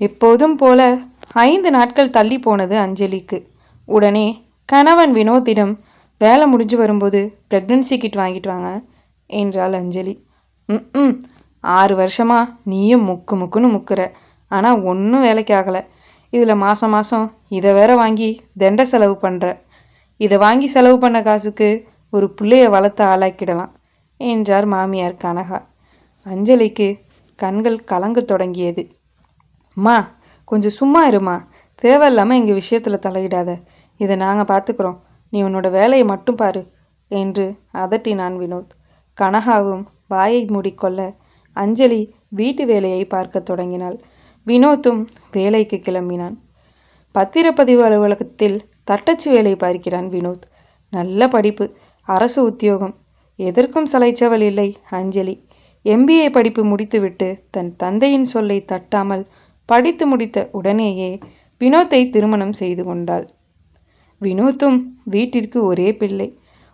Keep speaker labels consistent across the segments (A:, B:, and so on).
A: எப்போதும் போல ஐந்து நாட்கள் தள்ளி போனது அஞ்சலிக்கு. உடனே கணவன் வினோத்திடம் வேலை முடிஞ்சு வரும்போது ப்ரெக்னன்சி கிட் வாங்கிட்டு வாங்க என்றாள் அஞ்சலி. ம் ஆறு வருஷமா நீயும் முக்கு முக்குன்னு முக்குற. ஆனால் ஒன்றும் வேலைக்கு ஆகலை. இதில் மாதம் மாதம் இதை வேற வாங்கி தண்ட செலவு பண்ணுற இதை வாங்கி செலவு பண்ண காசுக்கு ஒரு பிள்ளைய வளர்த்து ஆளாக்கிடலாம் என்றார் மாமியார் கனகா. அஞ்சலிக்கு கண்கள் கலங்க தொடங்கியது. அம்மா கொஞ்சம் சும்மா இருமா. தேவையில்லாமல் எங்கள் விஷயத்தில் தலையிடாத. இதை நாங்கள் பார்த்துக்குறோம் நீ உன்னோட வேலையை மட்டும் பாரு என்று அதட்டினான் வினோத். கனகாவும் வாயை மூடிக்கொள்ள அஞ்சலி வீட்டு வேலையை பார்க்க தொடங்கினாள். வினோத்தும் வேலைக்கு கிளம்பினான். பத்திரப்பதிவு அலுவலகத்தில் தட்டச்சு வேலை பார்க்கிறான் வினோத். நல்ல படிப்பு. அரசு உத்தியோகம். எதற்கும் சளைச்சவள் இல்லை அஞ்சலி. எம்பிஏ படிப்பு முடித்துவிட்டு தன் தந்தையின் சொல்லை தட்டாமல் படித்து முடித்த உடனேயே வினோத்தை திருமணம் செய்து கொண்டாள். வினோத்தும் வீட்டிற்கு ஒரே பிள்ளை.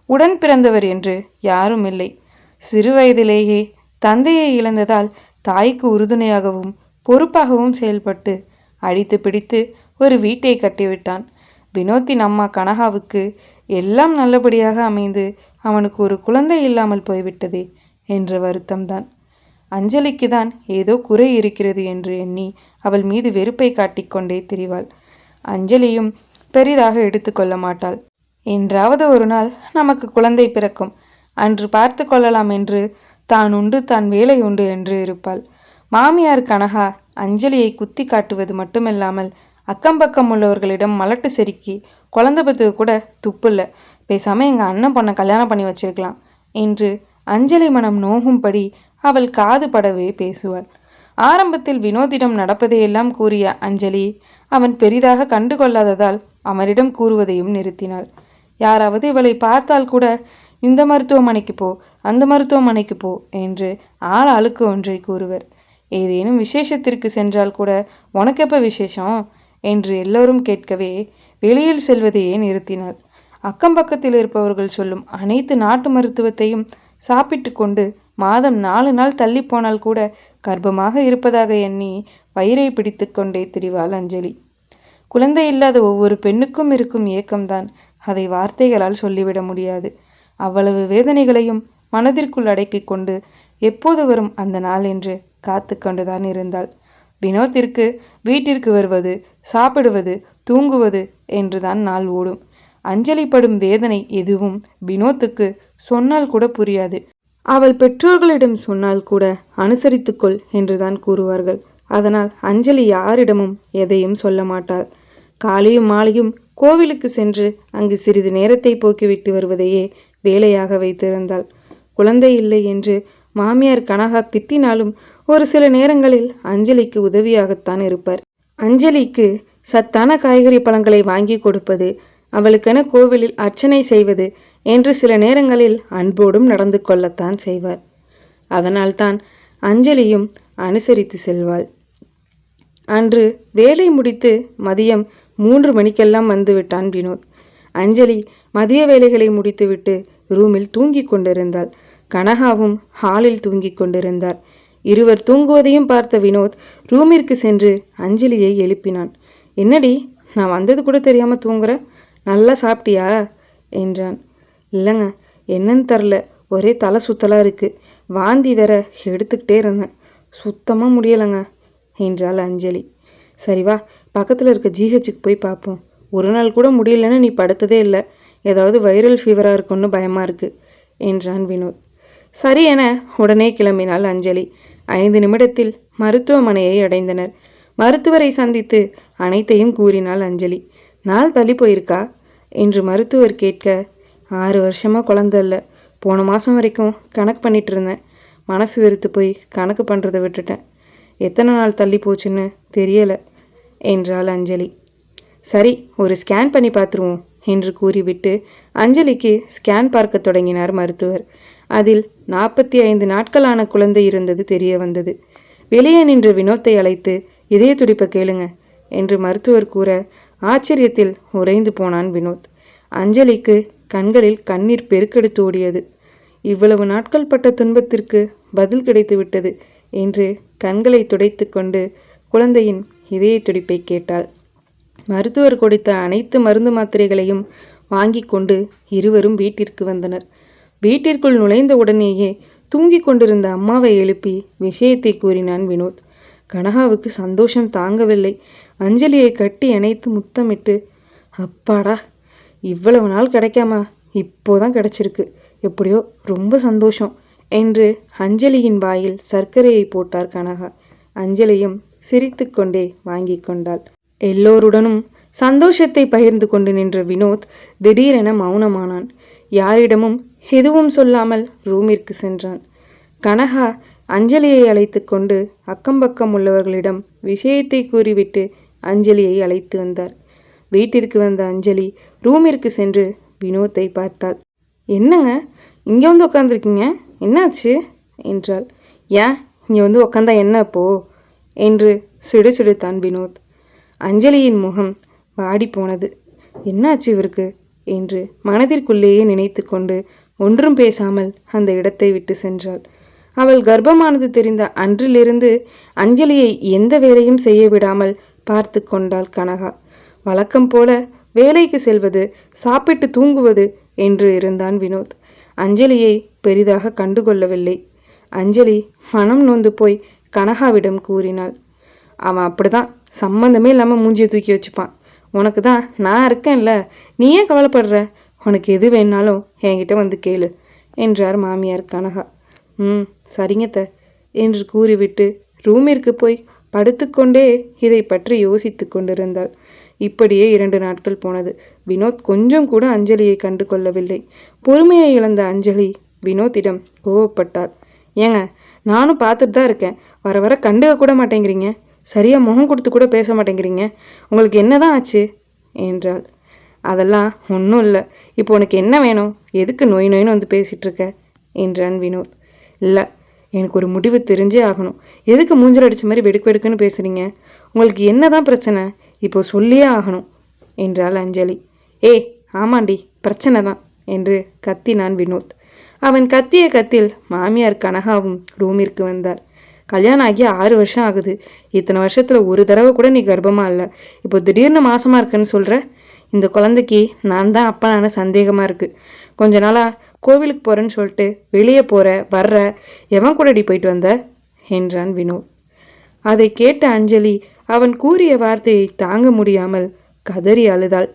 A: உடன் பிறந்தவர் என்று யாரும் இல்லை. சிறுவயதிலேயே தந்தையை இழந்ததால் தாய்க்கு உறுதுணையாகவும் பொறுப்பாகவும் செயல்பட்டு அடித்து பிடித்து ஒரு வீட்டை கட்டிவிட்டான். வினோத்தின் அம்மா கனகாவுக்கு எல்லாம் நல்லபடியாக அமைந்து அவனுக்கு ஒரு குழந்தை இல்லாமல் போய்விட்டதே என்ற வருத்தம்தான். அஞ்சலிக்கு தான் ஏதோ குறை இருக்கிறது என்று எண்ணி அவள் மீது வெறுப்பை காட்டிக்கொண்டே திரிவாள். அஞ்சலியும் பெரிதாக எடுத்துக்கொள்ள மாட்டாள். என்றாவது ஒரு நாள் நமக்கு குழந்தை பிறக்கும். அன்று பார்த்து கொள்ளலாம் என்று தான் உண்டு தான் வேலை உண்டு என்று இருப்பாள். மாமியார் கனகா அஞ்சலியை குத்தி காட்டுவது மட்டுமில்லாமல் அக்கம்பக்கம் உள்ளவர்களிடம் மலட்டு செருக்கி குழந்தை பத்துக்கு கூட துப்பில்ல. பேசாமல் எங்கள் அண்ணன் பொண்ணை கல்யாணம் பண்ணி வச்சிருக்கலாம் என்று அஞ்சலி மனம் நோகும்படி அவள் காது படவே பேசுவாள். ஆரம்பத்தில் வினோதிடம் நடப்பதையெல்லாம் கூறிய அஞ்சலி அவன் பெரிதாக கண்டுகொள்ளாததால் அவரிடம் கூறுவதையும் நிறுத்தினாள். யாராவது இவளை பார்த்தால் கூட இந்த மருத்துவமனைக்கு போ அந்த மருத்துவமனைக்கு போ என்று ஆள் ஆளுக்கு ஒன்றை கூறுவர். ஏதேனும் விசேஷத்திற்கு சென்றால் கூட உனக்கெப்ப விசேஷம்? என்று எல்லோரும் கேட்கவே வெளியில் செல்வதையே நிறுத்தினாள். அக்கம் பக்கத்தில் இருப்பவர்கள் சொல்லும் அனைத்து நாட்டு மருத்துவத்தையும் சாப்பிட்டு கொண்டு மாதம் நாலு நாள் தள்ளி போனால் கூட கர்ப்பமாக இருப்பதாக எண்ணி வயிறை பிடித்து கொண்டே திரிவாள் அஞ்சலி. குழந்தை இல்லாத ஒவ்வொரு பெண்ணுக்கும் இருக்கும் ஏக்கம்தான். அதை வார்த்தைகளால் சொல்லிவிட முடியாது. அவ்வளவு வேதனைகளையும் மனதிற்குள் அடக்கிக் கொண்டு எப்போது வரும் அந்த நாள் என்று காத்து கொண்டுதான் இருந்தாள். வினோத்திற்கு வீட்டிற்கு வருவது சாப்பிடுவது தூங்குவது என்றுதான் நாள் ஓடும். அஞ்சலிப்படும் வேதனை எதுவும் வினோத்துக்கு சொன்னால் கூட புரியாது. அவள் பெற்றோர்களிடம் சொன்னால் கூட அனுசரித்துக்கொள் என்றுதான் கூறுவார்கள். அதனால் அஞ்சலி யாரிடமும் எதையும் சொல்ல மாட்டாள். காலையும் மாலையும் கோவிலுக்கு சென்று அங்கு சிறிது நேரத்தை போக்கிவிட்டு வருவதையே வேலையாக வைத்திருந்தாள். குழந்தை இல்லை என்று மாமியார் கனகா திட்டினாலும் ஒரு சில நேரங்களில் அஞ்சலிக்கு உதவியாகத்தான் இருப்பார். அஞ்சலிக்கு சத்தான காய்கறி பழங்களை வாங்கி கொடுப்பது அவளுக்கென கோவிலில் அர்ச்சனை செய்வது என்று சில நேரங்களில் அன்போடும் நடந்து கொள்ளத்தான் செய்வார். அதனால்தான் அஞ்சலியும் அனுசரித்து செல்வாள். அன்று வேலை முடித்து மதியம் மூன்று மணிக்கெல்லாம் வந்துவிட்டான் வினோத். அஞ்சலி மதிய வேலைகளை முடித்துவிட்டு ரூமில் தூங்கிக் கொண்டிருந்தாள். கனகாவும் ஹாலில் தூங்கிக் கொண்டிருந்தார். இருவர் தூங்குவதையும் பார்த்த வினோத் ரூமிற்கு சென்று அஞ்சலியை எழுப்பினான். என்னடி நான் வந்தது கூட தெரியாமல் தூங்குறேன் நல்லா சாப்பிட்டியா? என்றான். இல்லைங்க என்னன்னு தெரில. ஒரே தலை சுத்தலாக இருக்குது வாந்தி வேற எடுத்துக்கிட்டே இருந்தேன். சுத்தமாக முடியலைங்க என்றாள் அஞ்சலி. சரி வா பக்கத்தில் இருக்க ஜிஹெச்சுக்கு போய் பார்ப்போம். ஒரு நாள் கூட முடியலன்னு நீ படுத்ததே இல்லை. ஏதாவது வைரல் ஃபீவராக இருக்கும்னு பயமாக இருக்குது என்றான் வினோத். சரி என உடனே கிளம்பினாள் அஞ்சலி. ஐந்து நிமிடத்தில் மருத்துவமனையை அடைந்தனர். மருத்துவரை சந்தித்து அனைத்தையும் கூறினாள் அஞ்சலி. நாள் தள்ளி போயிருக்கா? என்று மருத்துவர் கேட்க ஆறு வருஷமாக குழந்த இல்லை. போன மாதம் வரைக்கும் கணக்கு பண்ணிகிட்டு இருந்தேன். மனசு வெறுத்து போய் கணக்கு பண்ணுறதை விட்டுட்டேன். எத்தனை நாள் தள்ளி போச்சுன்னு தெரியலை என்றாள் அஞ்சலி. சரி ஒரு ஸ்கேன் பண்ணி பார்த்துருவோம் என்று கூறிவிட்டு அஞ்சலிக்கு ஸ்கேன் பார்க்க தொடங்கினார் மருத்துவர். அதில் நாற்பத்தி ஐந்து நாட்களான குழந்தை இருந்தது தெரிய வந்தது. வெளியே நின்ற வினோத்தை அழைத்து இதய துடிப்பை கேளுங்க என்று மருத்துவர் கூற ஆச்சரியத்தில் உறைந்து போனான் வினோத். அஞ்சலிக்கு கண்களில் கண்ணீர் பெருக்கெடுத்து ஓடியது. இவ்வளவு நாட்கள் பட்ட துன்பத்திற்கு பதில் கிடைத்து விட்டது என்று கண்களை துடைத்து கொண்டு குழந்தையின் இதய துடிப்பை கேட்டாள். மருத்துவர் கொடுத்த அனைத்து மருந்து மாத்திரைகளையும் வாங்கி கொண்டு இருவரும் வீட்டிற்கு வந்தனர். வீட்டிற்குள் நுழைந்த உடனேயே தூங்கிக் கொண்டிருந்த அம்மாவை எழுப்பி விஷயத்தை கூறினான் வினோத். கனகாவுக்கு சந்தோஷம் தாங்கவில்லை. அஞ்சலியை கட்டி இணைத்து முத்தமிட்டு அப்பாடா இவ்வளவு நாள் கிடைக்காமா இப்போதான் கிடைச்சிருக்கு. எப்படியோ ரொம்ப சந்தோஷம் என்று அஞ்சலியின் வாயில் சர்க்கரையை போட்டார் கனகா. அஞ்சலியும் சிரித்துக்கொண்டே வாங்கி கொண்டாள். எல்லோருடனும் சந்தோஷத்தை பகிர்ந்து கொண்டு நின்ற வினோத் திடீரென மௌனமானான். யாரிடமும் எதுவும் சொல்லாமல் ரூமிற்கு சென்றான். கனகா அஞ்சலியை அழைத்து கொண்டு அக்கம்பக்கம் உள்ளவர்களிடம் விஷயத்தை கூறிவிட்டு அஞ்சலியை அழைத்து வந்தார். வீட்டிற்கு வந்த அஞ்சலி ரூமிற்கு சென்று வினோத்தை பார்த்தாள். என்னங்க? இங்கே வந்து உட்காந்துருக்கீங்க என்னாச்சு? என்றாள். ஏன்? இங்கே வந்து உட்காந்தா என்ன போ என்று சிடுசிடுத்தான் வினோத். அஞ்சலியின் முகம் வாடி போனது என்னாச்சு இவருக்கு? என்று மனதிற்குள்ளேயே நினைத்து கொண்டு ஒன்றும் பேசாமல் அந்த இடத்தை விட்டு சென்றாள். அவள் கர்ப்பமானது தெரிந்த அன்றிலிருந்து அஞ்சலியை எந்த வேலையும் செய்ய விடாமல் பார்த்து கொண்டாள் கனகா. வழக்கம் போல வேலைக்கு செல்வது சாப்பிட்டு தூங்குவது என்று இருந்தான் வினோத். அஞ்சலியை பெரிதாக கண்டுகொள்ளவில்லை. அஞ்சலி மனம் நொந்து போய் கனகாவிடம் கூறினாள் அவன் அப்படிதான் சம்மந்தமே இல்லாமல் மூஞ்சியை தூக்கி வச்சுப்பான். உனக்கு தான் நான் இருக்கேன்ல நீ ஏன் கவலைப்படுற? உனக்கு எது வேணாலும் என்கிட்ட வந்து கேளு என்றார் மாமியார் கனகா. ம் சரிங்க த என்று கூறிவிட்டு ரூமிற்கு போய் படுத்துக்கொண்டே இதை பற்றி யோசித்து கொண்டிருந்தாள். இப்படியே இரண்டு நாட்கள் போனது. வினோத் கொஞ்சம் கூட அஞ்சலியை கண்டு கொள்ளவில்லை பொறுமையை இழந்த அஞ்சலி வினோத்திடம் கோவப்பட்டாள். ஏங்க நானும் பார்த்துட்டு தான் இருக்கேன். வர வர கண்டுக்க கூட மாட்டேங்கிறீங்க. சரியாக முகம் கொடுத்து கூட பேச மாட்டேங்கிறீங்க. உங்களுக்கு என்னதான் ஆச்சு? என்றாள். அதெல்லாம் ஒன்றும் இல்லை. இப்போ உனக்கு என்ன வேணும்? எதுக்கு நோய் நோயின்னு வந்து பேசிகிட்ருக்க என்றான் வினோத். இல்லை எனக்கு ஒரு முடிவு தெரிஞ்சே ஆகணும். எதுக்கு மூஞ்சல் அடித்த மாதிரி வெடுக்கு வெடுக்குன்னு பேசுகிறீங்க உங்களுக்கு என்ன தான் பிரச்சனை? இப்போ சொல்லியே ஆகணும் என்றாள் அஞ்சலி. ஏ ஆமாண்டி பிரச்சனை தான் என்று கத்தினான் வினோத். அவன் கத்திய கத்தில் மாமியார் கனகாவும் ரூமிற்கு வந்தார். கல்யாணம் ஆகி ஆறு வருஷம் ஆகுது. இத்தனை வருஷத்தில் ஒரு தடவை கூட நீ கர்ப்பமாக இல்லை. இப்போ திடீர்னு மாசமாக இருக்குன்னு சொல்கிற இந்த குழந்தைக்கு நான் தான் அப்பானான சந்தேகமாக இருக்குது கொஞ்ச நாளாக கோவிலுக்கு போகிறேன்னு சொல்லிட்டு வெளியே போகிற வர்ற எவன் கூடடி போயிட்டு வந்த? என்றான் வினோத் அதை கேட்ட அஞ்சலி அவன் கூறிய வார்த்தையை தாங்க முடியாமல் கதறி அழுதாள்.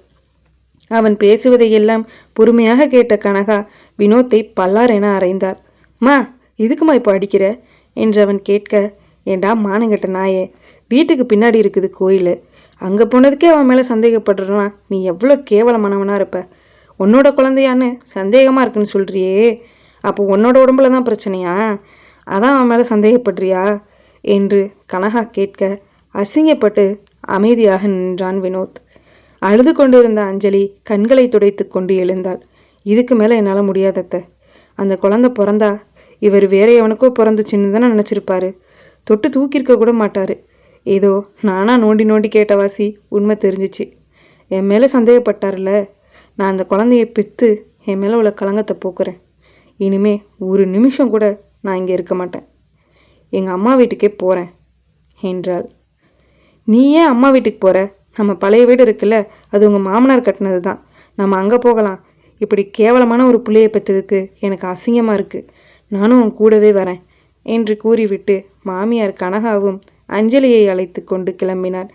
A: அவன் பேசுவதையெல்லாம் பொறுமையாக கேட்ட கனகா வினோத்தை பல்லார் என அறைந்தார். மா இதுக்குமா இப்போ அடிக்கிற? என்று அவன் கேட்க ஏண்டா மானங்கட்ட நாயே வீட்டுக்கு பின்னாடி இருக்குது கோயில். அங்கே போனதுக்கே அவன் மேலே சந்தேகப்படுறான். நீ எவ்வளோ கேவலமானவனாக இருப்ப. உன்னோட குழந்தையான்னு சந்தேகமாக இருக்குன்னு சொல்கிறியே அப்போ உன்னோட உடம்புல தான் பிரச்சனையா? அதான் அவன் மேலே சந்தேகப்படுறியா? என்று கனகா கேட்க அசிங்கப்பட்டு அமைதியாக நின்றான் வினோத். அழுது கொண்டிருந்த அஞ்சலி கண்களை துடைத்து கொண்டு எழுந்தாள். இதுக்கு மேலே என்னால் முடியாதத்த அந்த குழந்தை பிறந்தா இவர் வேற எவனுக்கோ பிறந்துச்சுன்னு தானே நினச்சிருப்பாரு. தொட்டு தூக்கியிருக்க கூட மாட்டார். ஏதோ நானாக நோண்டி நோண்டி கேட்டவாசி உண்மை தெரிஞ்சிச்சு. என் மேலே சந்தேகப்பட்டார்ல நான் அந்த குழந்தைய பெற்று என் மேலே உள்ள களங்கத்தை போக்குறேன். இனிமே ஒரு நிமிஷம் கூட நான் இங்கே இருக்க மாட்டேன். எங்கள் அம்மா வீட்டுக்கே போகிறேன் என்றாள். நீ ஏன் அம்மா வீட்டுக்கு போகிற நம்ம பழைய வீடு இருக்குல்ல அது உங்கள் மாமனார் கட்டினது தான் நம்ம அங்கே போகலாம். இப்படி கேவலமான ஒரு பிள்ளையை பெற்றதுக்கு எனக்கு அசிங்கமாக இருக்குது நானும் உன் கூடவே வரேன் என்று கூறிவிட்டு மாமியார் கனகாவும் அஞ்சலியை அழைத்து கொண்டு கிளம்பினார்.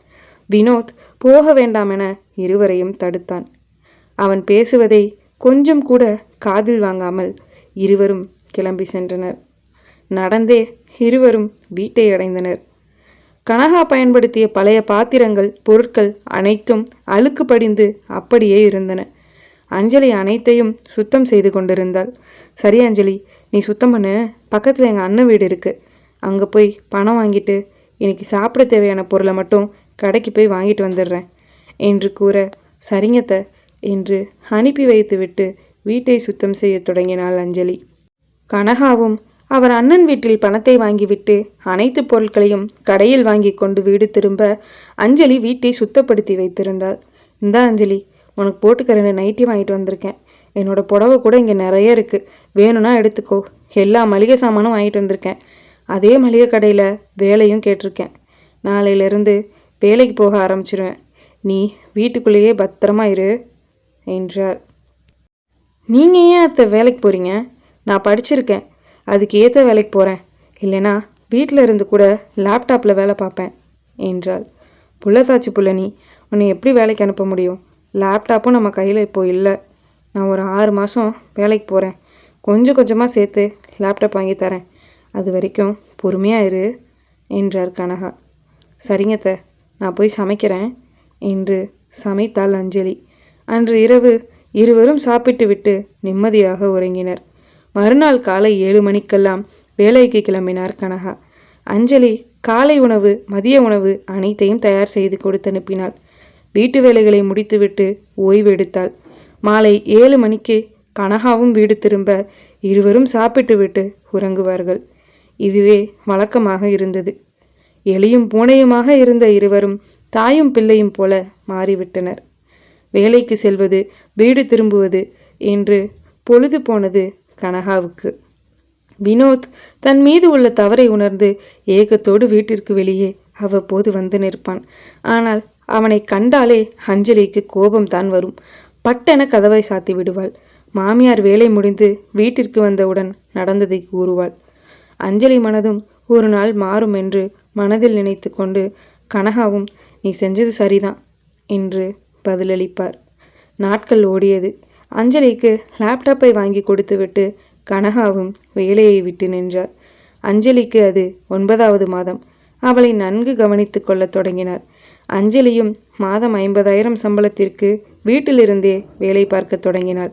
A: வினோத் போக வேண்டாம் என இருவரையும் தடுத்தான். அவன் பேசுவதை கொஞ்சம் கூட காதில் வாங்காமல் இருவரும் கிளம்பி சென்றனர். நடந்தே இருவரும் வீட்டை அடைந்தனர். கனகா பயன்படுத்திய பழைய பாத்திரங்கள் பொருட்கள் அனைத்தும் அழுக்கு படிந்து அப்படியே இருந்தன. அஞ்சலி அனைத்தையும் சுத்தம் செய்து கொண்டிருந்தாள். சரி அஞ்சலி நீ சுத்தம் பண்ணு. பக்கத்தில் எங்கள் அண்ணன் வீடு இருக்குது அங்கே போய் பணம் வாங்கிட்டு இன்னைக்கு சாப்பிட தேவையான பொருளை மட்டும் கடைக்கு போய் வாங்கிட்டு வந்துடுறேன் என்று கூற சரிங்கத்தை என்று அனுப்பி வைத்துவிட்டு வீட்டை சுத்தம் செய்ய தொடங்கினாள் அஞ்சலி. கனகாவும் அவர் அண்ணன் வீட்டில் பணத்தை வாங்கிவிட்டு அனைத்து பொருட்களையும் கடையில் வாங்கி கொண்டு வீடு திரும்ப அஞ்சலி வீட்டை சுத்தப்படுத்தி வைத்திருந்தாள். இந்தா அஞ்சலி உனக்கு போட்டுக்க ரெண்டு நைட்டி வாங்கிட்டு வந்திருக்கேன். என்னோட புடவை கூட இங்கே நிறைய இருக்குது வேணும்னா எடுத்துக்கோ. எல்லா மளிகை சாமானும் வாங்கிட்டு வந்திருக்கேன். அதே மளிகை கடையில் வேலையும் கேட்டிருக்கேன். நாளையிலேருந்து வேலைக்கு போக ஆரம்பிச்சிருவேன். நீ வீட்டுக்குள்ளேயே பத்திரமா இரு. என்றார் நீங்கள் ஏன் அத்தை வேலைக்கு போகிறீங்க நான் படிச்சிருக்கேன். அதுக்கு ஏற்ற வேலைக்கு போகிறேன் இல்லைனா வீட்டில் இருந்து கூட லேப்டாப்பில் வேலை பார்ப்பேன் என்றாள். புள்ளத்தாச்சி புள்ள நீ உன்னை எப்படி வேலைக்கு அனுப்ப முடியும்? லேப்டாப்பும் நம்ம கையில் இப்போ இல்லை. நான் ஒரு ஆறு மாதம் வேலைக்கு போகிறேன் கொஞ்சம் கொஞ்சமாக சேர்த்து லேப்டாப் வாங்கி தரேன். அது வரைக்கும் பொறுமையாக இரு என்றார் கனகா. சரிங்கத்தை நான் போய் சமைக்கிறேன் என்று சமைத்தாள் அஞ்சலி. அன்று இரவு இருவரும் சாப்பிட்டுவிட்டு நிம்மதியாக உறங்கினர். மறுநாள் காலை ஏழு மணிக்கெல்லாம் வேலைக்கு கிளம்பினார் கனகா. அஞ்சலி காலை உணவு மதிய உணவு அனைத்தையும் தயார் செய்து கொடுத்து அனுப்பினாள். வீட்டு வேலைகளை முடித்துவிட்டு ஓய்வு எடுத்தாள். மாலை ஏழு மணிக்கு கனகாவும் வீடு திரும்ப இருவரும் சாப்பிட்டுவிட்டு உறங்குவார்கள். இதுவே வழக்கமாக இருந்தது. எலியும் பூனையுமாக இருந்த இருவரும் தாயும் பிள்ளையும் போல மாறிவிட்டனர். வேலைக்கு செல்வது வீடு திரும்புவது என்று பொழுது போனது கனகாவுக்கு. வினோத் தன் மீது உள்ள தவறை உணர்ந்து ஏகத்தோடு வீட்டிற்கு வெளியே அவ்வப்போது வந்து நிற்பான். ஆனால் அவனை கண்டாலே அஞ்சலிக்கு கோபம் தான் வரும். பட்டென கதவை சாத்தி விடுவாள். மாமியார் வேலை முடிந்து வீட்டிற்கு வந்தவுடன் நடந்ததை கூறுவாள். அஞ்சலி மனதும் ஒரு நாள் மாறும் என்று மனதில் நினைத்து கொண்டு கனகாவும் நீ செஞ்சது சரிதான் என்று பதிலளிப்பார். நாட்கள் ஓடியது. அஞ்சலிக்கு லேப்டாப்பை வாங்கி கொடுத்துவிட்டு கனகாவும் வேலையை விட்டு நின்றார். அஞ்சலிக்கு அது ஒன்பதாவது மாதம். அவளை நன்கு கவனித்து கொள்ளத் தொடங்கினார். அஞ்சலியும் மாதம் ஐம்பதாயிரம் சம்பளத்திற்கு வீட்டிலிருந்தே வேலை பார்க்க தொடங்கினாள்.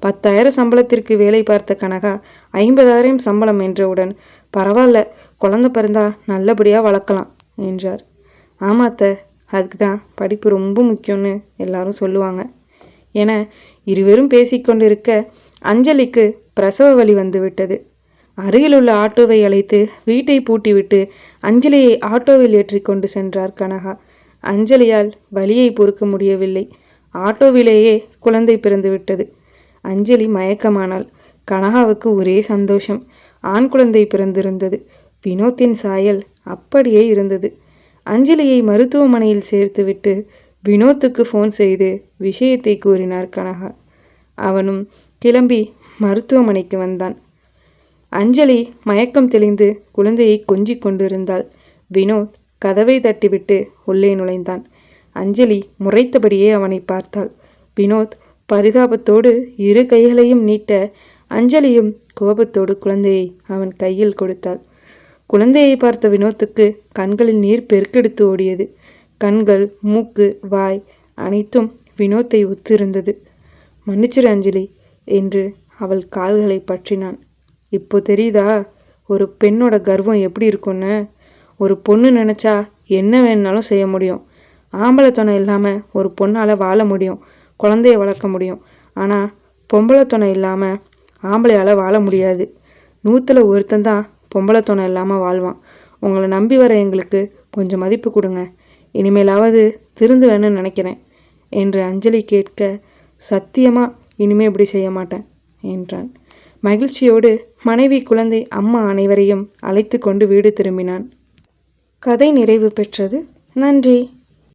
A: பத்தாயிரம் சம்பளத்திற்கு வேலை பார்த்த கனகா ஐம்பதாயிரம் சம்பளம் என்றவுடன் பரவாயில்ல குழந்த பிறந்தா நல்லபடியாக வளர்க்கலாம் என்றார். ஆமாத்த அதுக்கு தான் படிப்பு ரொம்ப முக்கியம்னு எல்லாரும் சொல்லுவாங்க. என இருவரும் பேசிக்கொண்டிருக்க அஞ்சலிக்கு பிரசவ வலி வந்துவிட்டது. அருகிலுள்ள ஆட்டோவை அழைத்து வீட்டை பூட்டிவிட்டு அஞ்சலியை ஆட்டோவில் ஏற்றி கொண்டு சென்றார் கனகா. அஞ்சலியால் வலியை பொறுக்க முடியவில்லை. ஆட்டோவிலேயே குழந்தை பிறந்துவிட்டது. அஞ்சலி மயக்கமானாள். கனகாவுக்கு ஒரே சந்தோஷம். ஆண் குழந்தை பிறந்திருந்தது. வினோத்தின் சாயல் அப்படியே இருந்தது. அஞ்சலியை மருத்துவமனையில் சேர்த்துவிட்டு வினோத்துக்கு ஃபோன் செய்து விஷயத்தை கூறினார் கனகா. அவனும் கிளம்பி மருத்துவமனைக்கு வந்தான். அஞ்சலி மயக்கம் தெளிந்து குழந்தையை கொஞ்சிக் கொண்டிருந்தாள். வினோத் கதவை தட்டிவிட்டு உள்ளே நுழைந்தான். அஞ்சலி முறைத்தபடியே அவனை பார்த்தாள். வினோத் பரிதாபத்தோடு இரு கைகளையும் நீட்ட அஞ்சலியும் கோபத்தோடு குழந்தையை அவன் கையில் கொடுத்தாள். குழந்தையை பார்த்த வினோத்துக்கு கண்களில் நீர் பெருக்கெடுத்து ஓடியது. கண்கள் மூக்கு வாய் அனைத்தும் வினோத்தை ஒத்திருந்தது. மன்னிச்சிரு அஞ்சலி என்று அவள் கால்களை பற்றினான். இப்போ தெரியுதா? ஒரு பெண்ணோட கர்வம் எப்படி இருக்கும்னு? ஒரு பொண்ணு நினச்சா என்ன வேணுனாலும் செய்ய முடியும். ஆம்பளை துணை இல்லாமல் ஒரு பொண்ணால் வாழ முடியும் குழந்தைய வளர்க்க முடியும். ஆனால் பொம்பளை துணை இல்லாமல் ஆம்பளையால் வாழ முடியாது. நூற்றில் ஒருத்தன் தான் பொம்பளை துணை இல்லாமல் வாழ்வான். உங்களை நம்பி வர எங்களுக்கு கொஞ்சம் மதிப்பு கொடுங்க. இனிமேலாவது திருந்துவேன்னு நினைக்கிறேன். என்று அஞ்சலி கேட்க சத்தியமாக இனிமே இப்படி செய்ய மாட்டேன் என்றான். மகிழ்ச்சியோடு மனைவி குழந்தை அம்மா அனைவரையும் அழைத்து கொண்டு வீடு திரும்பினான். கதை நிறைவு பெற்றது. நன்றி.